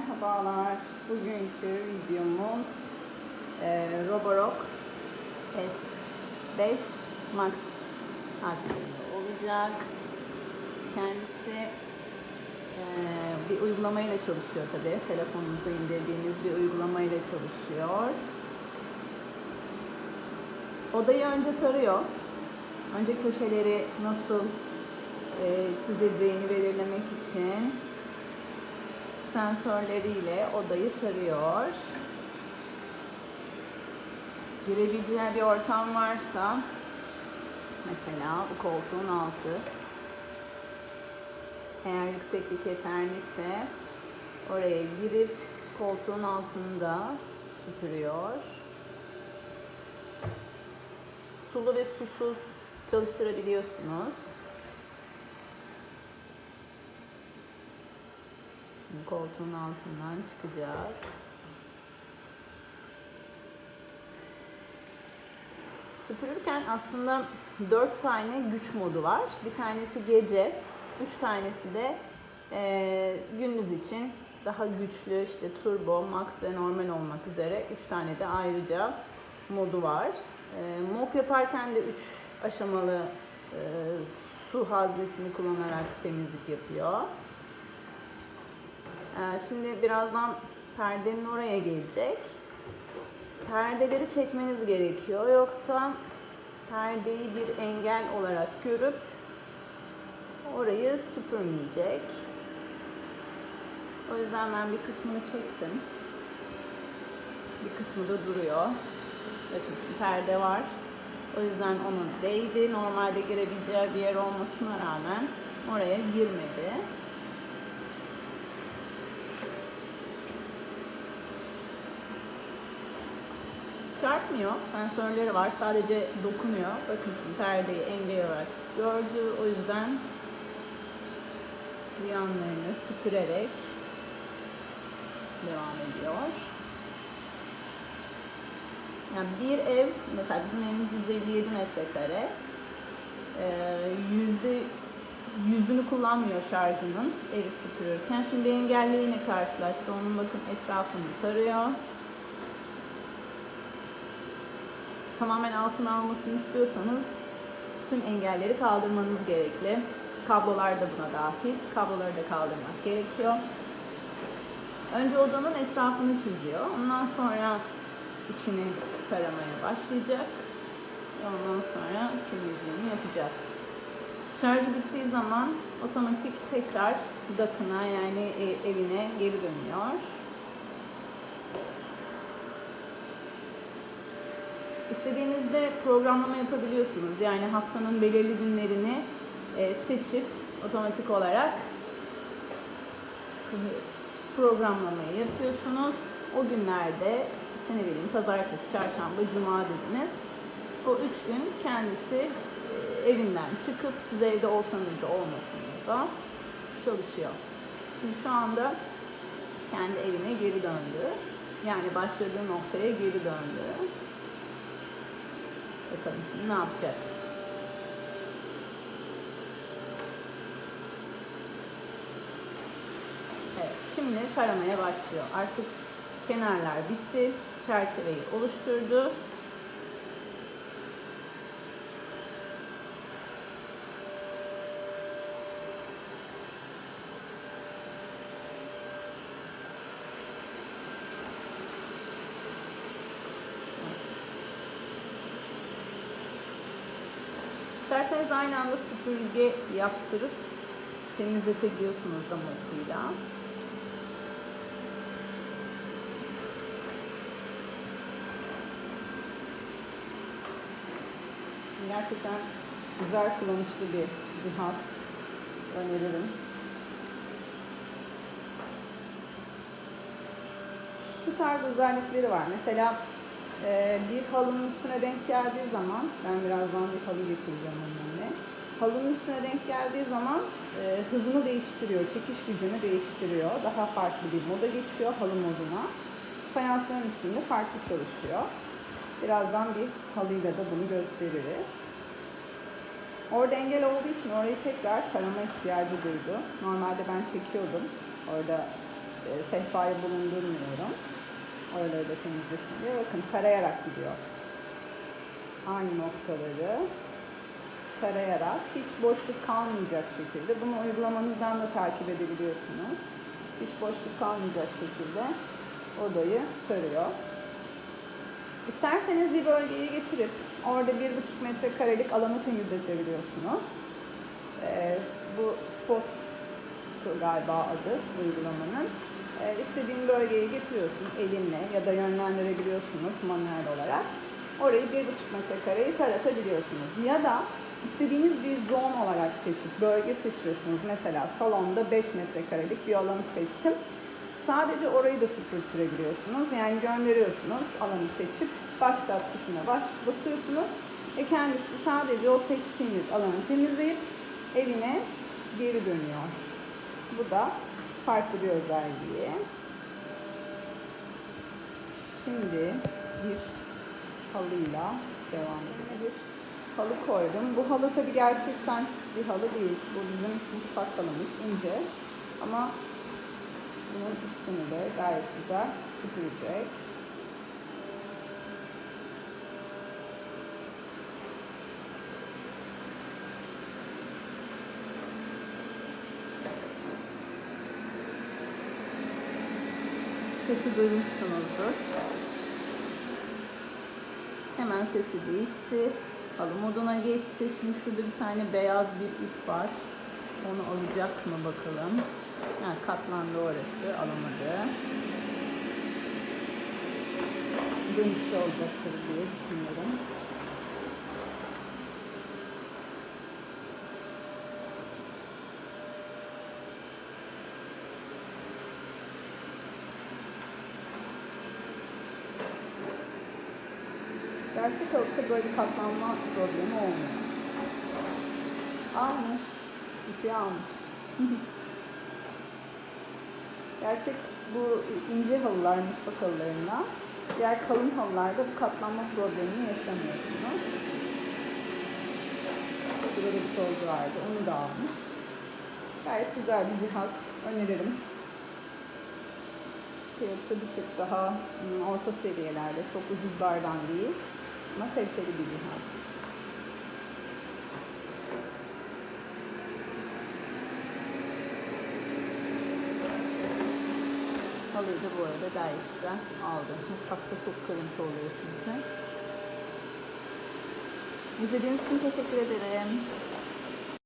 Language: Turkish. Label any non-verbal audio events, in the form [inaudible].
Merhabalar. Bugünkü videomuz e, Roborock S5 Max hakkında olacak. Kendisi e, bir uygulamayla çalışıyor tabi. Telefonunuza indirdiğiniz bir uygulamayla çalışıyor. Odayı önce tarıyor. Önce köşeleri nasıl e, çizeceğini belirlemek için sensörleriyle odayı tarıyor. Girebileceği bir ortam varsa mesela bu koltuğun altı eğer yükseklik yeterliyse oraya girip koltuğun altında süpürüyor. Sulu ve susuz çalıştırabiliyorsunuz. Şimdi koltuğun altından çıkacak. Süpürürken aslında 4 tane güç modu var. Bir tanesi gece, 3 tanesi de e, gündüz için daha güçlü işte turbo, max ve normal olmak üzere 3 tane de ayrıca modu var. E, mop yaparken de 3 aşamalı e, su haznesini kullanarak temizlik yapıyor. Ee, Şimdi birazdan perdenin oraya gelecek. Perdeleri çekmeniz gerekiyor. Yoksa perdeyi bir engel olarak görüp orayı süpürmeyecek. O yüzden ben bir kısmını çektim. Bir kısmı da duruyor. Bakın şimdi perde var. O yüzden onun değdi. Normalde girebileceği bir yer olmasına rağmen oraya girmedi. Çarpmıyor. Sensörleri var. Sadece dokunuyor. Bakın şimdi perdeyi engel olarak gördü. O yüzden yanlarını süpürerek devam ediyor. Yani bir ev, mesela bizim evimiz 157 metrekare. Ee, yüzde yüzünü kullanmıyor şarjının evi süpürürken. Şimdi engelli yine karşılaştı. Onun bakın etrafını tarıyor. Tamamen altına almasını istiyorsanız tüm engelleri kaldırmanız gerekli. Kablolar da buna dahil. Kabloları da kaldırmak gerekiyor. Önce odanın etrafını çiziyor. Ondan sonra içini taramaya başlayacak. Ondan sonra temizliğini yapacak. Şarjı bittiği zaman otomatik tekrar dakına yani e- evine geri dönüyor. İstediğinizde programlama yapabiliyorsunuz. Yani haftanın belirli günlerini e, seçip otomatik olarak programlamayı yapıyorsunuz. O günlerde işte ne bileyim pazartesi, çarşamba, cuma dediniz. O üç gün kendisi e, evinden çıkıp siz evde olsanız da olmasanız da çalışıyor. Şimdi şu anda kendi evine geri döndü. Yani başladığı noktaya geri döndü. Bakalım şimdi ne yapacak? Evet, şimdi taramaya başlıyor. Artık kenarlar bitti. Çerçeveyi oluşturdu. İsterseniz aynı anda süpürge yaptırıp temizletebiliyorsunuz da mopuyla. Gerçekten güzel kullanışlı bir cihaz. Öneririm. Şu tarz özellikleri var. Mesela ee, bir halının üstüne denk geldiği zaman, ben birazdan bir halı getireceğim önüne. Halının üstüne denk geldiği zaman e, hızını değiştiriyor, çekiş gücünü değiştiriyor. Daha farklı bir moda geçiyor halı moduna. Fayansların üstünde farklı çalışıyor. Birazdan bir halıyla da bunu gösteririz. Orada engel olduğu için orayı tekrar tarama ihtiyacı duydu. Normalde ben çekiyordum. Orada e, sehpayı bulundurmuyorum. Da temizlesin diye. Bakın tarayarak gidiyor. Aynı noktaları tarayarak hiç boşluk kalmayacak şekilde bunu uygulamanızdan da takip edebiliyorsunuz. Hiç boşluk kalmayacak şekilde odayı tarıyor. İsterseniz bir bölgeyi getirip orada bir buçuk metrekarelik alanı temizletebiliyorsunuz. Ee, bu spot galiba adı uygulamanın. Ee, istediğin bölgeyi getiriyorsun elinle ya da yönlendirebiliyorsunuz manuel olarak. Orayı bir buçuk metrekareyi taratabiliyorsunuz. Ya da istediğiniz bir zon olarak seçip bölge seçiyorsunuz. Mesela salonda 5 metrekarelik bir alanı seçtim. Sadece orayı da süpürttürebiliyorsunuz. Yani gönderiyorsunuz alanı seçip başlat tuşuna baş basıyorsunuz. Ve kendisi sadece o seçtiğiniz alanı temizleyip evine geri dönüyor. Bu da farklı bir özelliği. Şimdi bir halıyla devam edelim. Bir halı koydum. Bu halı tabii gerçekten bir halı değil. Bu bizim mutfak halımız ince. Ama bunun üstünü de gayet güzel süpürecek. Sesi duymuşsunuzdur. Hemen sesi değişti. Halı moduna geçti. Şimdi şurada bir tane beyaz bir ip var. Onu alacak mı bakalım. Ha, katlandı orası. Alamadı. Dönüşü olacaktır diye düşünüyorum. Gerçek halıda böyle bir katlanma problemi olmuyor. Almış. ipi almış. [laughs] Gerçek bu ince halılar mutfak halılarına diğer kalın halılarda bu katlanma problemini yaşamıyorsunuz. Burada bir toz vardı. Onu da almış. Gayet güzel bir cihaz. Öneririm. Fiyatı bir tık daha hmm, orta seviyelerde. Çok ucuzlardan değil. Ama kaliteli bir cihaz. Halıyı da bu arada gayet güzel aldım. Mutfakta çok kırıntı oluyor çünkü. İzlediğiniz için teşekkür ederim.